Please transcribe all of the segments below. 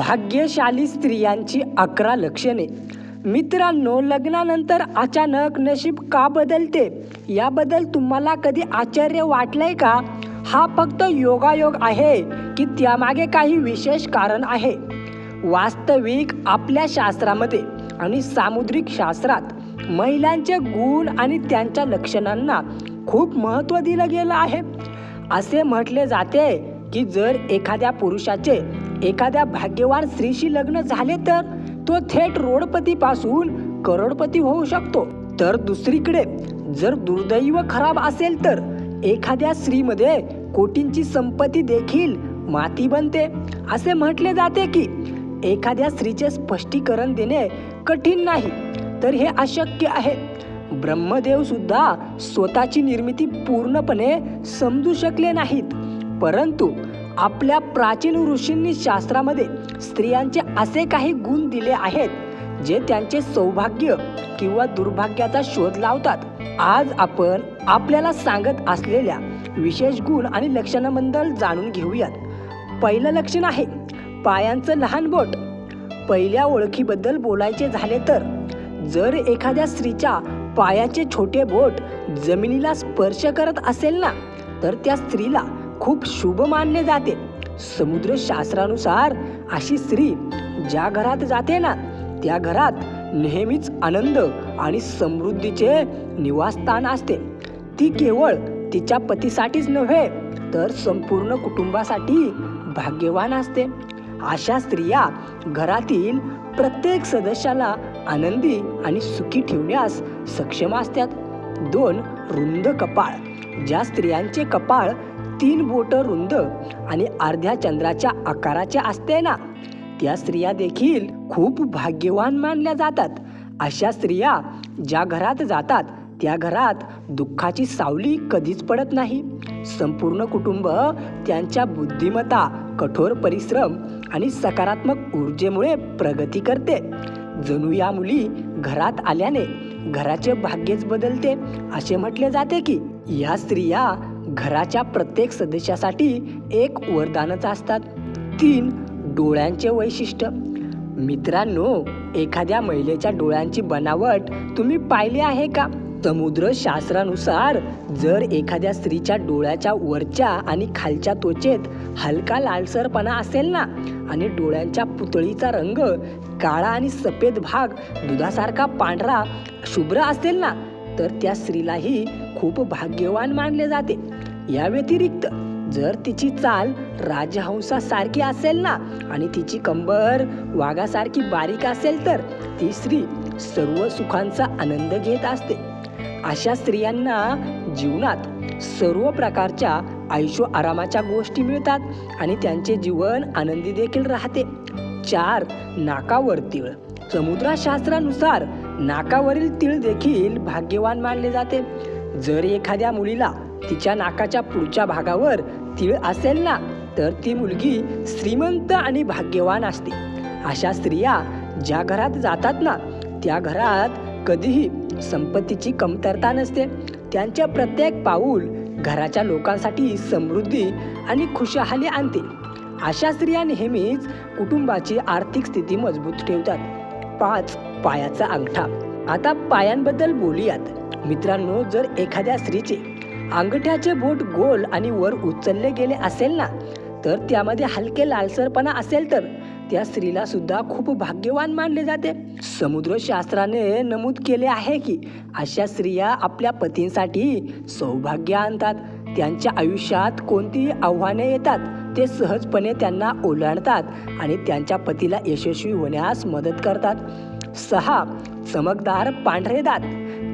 भाग्यशाली स्त्रियांची अकरा लक्षणे. मित्रांनो लग्नानंतर अचानक नशीब का बदलते? याबद्दल तुम्हाला कधी आश्चर्य वाटलंय का? हा फक्त योगायोग आहे की त्यामागे काही विशेष कारण आहे. वास्तविक आपल्या शास्त्रामध्ये आणि सामुद्रिक शास्त्रात महिलांचे गुण आणि त्यांच्या लक्षणांना खूप महत्त्व दिलं गेलं आहे. असे म्हटले जाते की जर एखाद्या पुरुषाचे एखाद्या भाग्यवान स्त्रीशी लग्न झाले तर तो थेट रोडपतीपासून करोडपती होऊ शकतो. तर दुसरीकडे जर दुर्दैव खराब असेल तर एखाद्या स्त्रीमध्ये कोटींची संपत्ती देखील माती बनते. असे म्हटले जाते की एखाद्या स्त्रीचे स्पष्टीकरण देणे कठीण नाही. तर हे अशक्य आहे. ब्रह्मदेव सुद्धा स्वतःची निर्मिती पूर्णपणे समजू शकले नाहीत. परंतु आपल्या प्राचीन ऋषींनी शास्त्रामध्ये स्त्रियांचे असे काही गुण दिले आहेत जे त्यांचे सौभाग्य किंवा दुर्भाग्याचा शोध लावतात. आज आपण आपल्याला सांगत असलेल्या विशेष गुण आणि लक्षणांबद्दल जाणून घेऊयात. पहिलं लक्षण आहे पायांचं लहान बोट. पहिल्या ओळखीबद्दल बोलायचे झाले तर जर एखाद्या स्त्रीच्या पायाचे छोटे बोट जमिनीला स्पर्श करत असेल ना तर त्या स्त्रीला खूप शुभ मानले जाते. समुद्रशास्त्रानुसार अशी स्त्री ज्या घरात जाते ना त्या घरात नेहमीच आनंद आणि समृद्धीचे निवासस्थान असते. ती केवळ तिच्या पतीसाठीच नव्हे तर संपूर्ण कुटुंबासाठी भाग्यवान असते. अशा स्त्रिया घरातील प्रत्येक सदस्याला आनंदी आणि सुखी ठेवण्यास सक्षम असतात. दोन रुंद कपाळ ज्या स्त्रियांचे कपाळ तीन बोट रुंद आणि अर्ध्या चंद्राच्या आकाराच्या असते ना त्या स्त्रिया देखील खूप भाग्यवान मानल्या जातात. अशा स्त्रिया ज्या घरात जातात त्या घरात दुःखाची सावली कधीच पडत नाही. संपूर्ण कुटुंब त्यांच्या बुद्धिमत्ता कठोर परिश्रम आणि सकारात्मक ऊर्जेमुळे प्रगती करते. जणू या मुली घरात आल्याने घराचे भाग्यच बदलते असे म्हटले जाते की या स्त्रिया घराच्या प्रत्येक सदस्यासाठी एक वरदानच असतात. तीन डोळ्यांचे वैशिष्ट्य. मित्रांनो एखाद्या महिलेच्या डोळ्यांची बनावट तुम्ही पाहिली आहे का? समुद्र शास्त्रानुसार जर एखाद्या स्त्रीच्या डोळ्याच्या वरच्या आणि खालच्या त्वचेत हलका लालसरपणा असेल ना आणि डोळ्यांच्या पुतळीचा रंग काळा आणि सफेद भाग दुधासारखा पांढरा शुभ्र असेल ना तर त्या स्त्रीलाही खूप भाग्यवान मानले जाते. या व्यतिरिक्त जर तिची चाल राजहंसासारखी असेल ना आणि तिची कंबर वाघासारखी बारीक असेल तर ती स्त्री सर्व सुखांचा आनंद घेत असते. अशा स्त्रियांना जीवनात सर्व प्रकारच्या आयुष्य आरामाच्या गोष्टी मिळतात आणि त्यांचे जीवन आनंदी देखील राहते. चार नाकावर तिळ समुद्रशास्त्रानुसार नाकावरील तिळ देखील भाग्यवान मानले जाते. जर एखाद्या मुलीला तिच्या नाकाच्या पुढच्या भागावर तिळ असेल ना तर ती मुलगी श्रीमंत आणि भाग्यवान असते. अशा स्त्रिया ज्या घरात जातात ना त्या घरात कधीही संपत्तीची कमतरता नसते. त्यांचे प्रत्येक पाऊल घराच्या लोकांसाठी समृद्धी आणि खुशहाली आणते. अशा स्त्रिया नेहमीच कुटुंबाची आर्थिक स्थिती मजबूत ठेवतात. पाच पायाचा अंगठा. आता पायांबद्दल बोलूयात. मित्रांनो जर एखाद्या स्त्रीचे अंगठ्याचे बोट गोल आणि वर उचलले गेले असेल ना तर त्यामध्ये हलके लालसरपणा असेल तर त्या स्त्रीला सुद्धा खूप भाग्यवान मानले जाते. समुद्रशास्त्राने नमूद केले आहे की अशा स्त्रिया आपल्या पतींसाठी सौभाग्य आणतात. त्यांच्या आयुष्यात कोणतीही आव्हाने येतात ते सहजपणे त्यांना ओलांडतात आणि त्यांच्या पतीला यशस्वी होण्यास मदत करतात. सहा चमकदार पांढरे दात.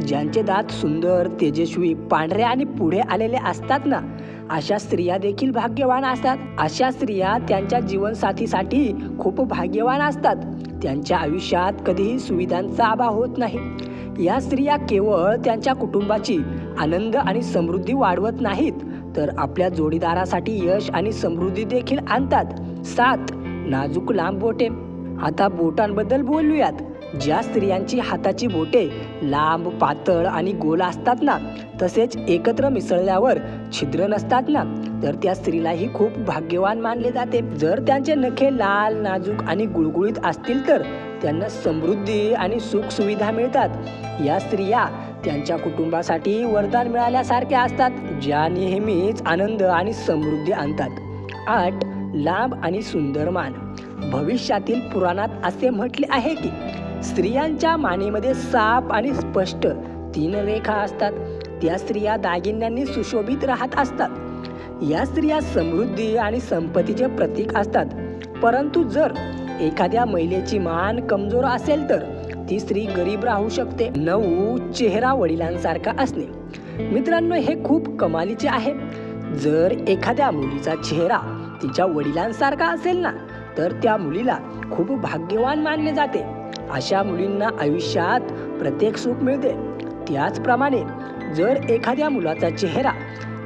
ज्यांचे दात सुंदर तेजस्वी पांढरे आणि पुढे आलेले असतात ना अशा स्त्रिया देखील भाग्यवान असतात. अशा स्त्रिया त्यांच्या जीवनसाथीसाठी खूप भाग्यवान असतात. त्यांच्या आयुष्यात कधीही सुविधांचा अभाव होत नाही. या स्त्रिया केवळ त्यांच्या कुटुंबाची आनंद आणि समृद्धी वाढवत नाहीत तर आपल्या जोडीदारासाठी यश आणि समृद्धी देखील आणतात. सात नाजूक लांब बोटे. आता बोटांबद्दल बोलूयात. ज्या स्त्रियांची हाताची बोटे लांब पातळ आणि गोल असतात ना तसेच एकत्र मिसळल्यावर छिद्र नसतात ना तर त्या स्त्रीलाही खूप भाग्यवान मानले जाते. जर त्यांचे नखे लाल नाजूक आणि गुळगुळीत असतील तर त्यांना समृद्धी आणि सुख सुविधा मिळतात. या स्त्रिया त्यांच्या कुटुंबासाठी वरदान मिळाल्यासारख्या असतात ज्या नेहमीच आनंद आणि समृद्धी आणतात. आठ लांब आणि सुंदर मान. भविष्यातील पुराणात असे म्हटले आहे की स्त्रियांच्या मानेमध्ये साप आणि स्पष्ट तीन रेखा असतात. त्या स्त्रिया दागिन्यांनी सुशोभित राहत असतात. या स्त्रिया समृद्धी आणि संपत्तीचे प्रतीक असतात. परंतु जर एखाद्या महिलेची मान कमजोर असेल तर ती स्त्री गरीब राहू शकते. नऊ चेहरा वडिलांसारखा असणे. मित्रांनो हे खूप कमालीचे आहे. जर एखाद्या मुलीचा चेहरा तिच्या वडिलांसारखा असेल ना तर त्या मुलीला खूप भाग्यवान मानले जाते. अशा मुलींना आयुष्यात प्रत्येक सुख मिळते. त्याचप्रमाणे जर एखाद्या मुलाचा चेहरा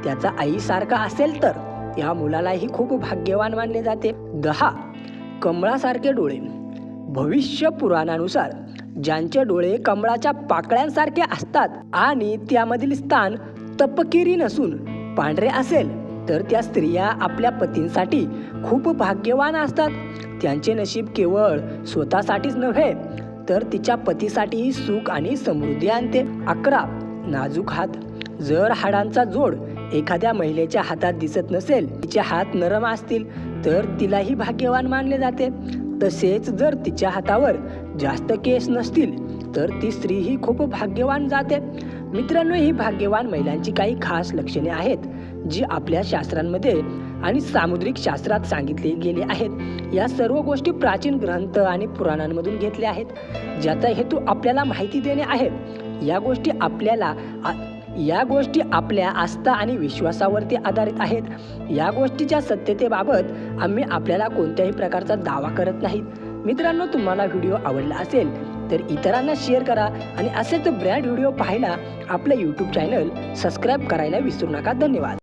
त्याचा आईसारखा असेल तर त्या मुलालाही खूप भाग्यवान मानले जाते. दहा. कमळासारखे डोळे. भविष्य पुराणानुसार ज्यांचे डोळे कमळाच्या पाकळ्यांसारखे असतात आणि त्यामधील स्थान तपकिरी नसून पांढरे असेल तर त्या स्त्रिया आपल्या पतींसाठी खूप भाग्यवान असतात. त्यांचे नशीब केवळ स्वतःसाठीच नव्हे तर तिच्या पतीसाठीही सुख आणि समृद्धी आणते. अकरा. नाजूक हात. जर हाडांचा जोड एखाद्या महिलेच्या हातात दिसत नसेल तिचे हात नरम असतील तर तिलाही भाग्यवान मानले जाते. तसेच जर तिच्या हातावर जास्त केस नसतील तर ती स्त्रीही खूप भाग्यवान जाते. मित्रांनो ही भाग्यवान महिलांची काही खास लक्षणे आहेत. जी आपल्या शास्त्रांमध्ये आणि सामुद्रिक शास्त्रात सांगितले गेले आहेत. या सर्व गोष्टी प्राचीन ग्रंथ आणि पुराणांमधून घेतल्या आहेत. ज्याचा हेतू आपल्याला माहिती देणे आहे. या गोष्टी आपल्याला आ- या गोष्टी आपल्या आस्था आणि विश्वासावरती आधारित आहेत. या गोष्टीच्या सत्यतेबाबत आम्ही आपल्याला कोणत्याही प्रकारचा दावा करत नाहीत. मित्रांनो तुम्हाला व्हिडिओ आवडला असेल तर इतरांना शेअर करा आणि असेच ब्रँड व्हिडिओ पाहायला आपलं यूट्यूब चॅनल सबस्क्राईब करायला विसरू नका. धन्यवाद.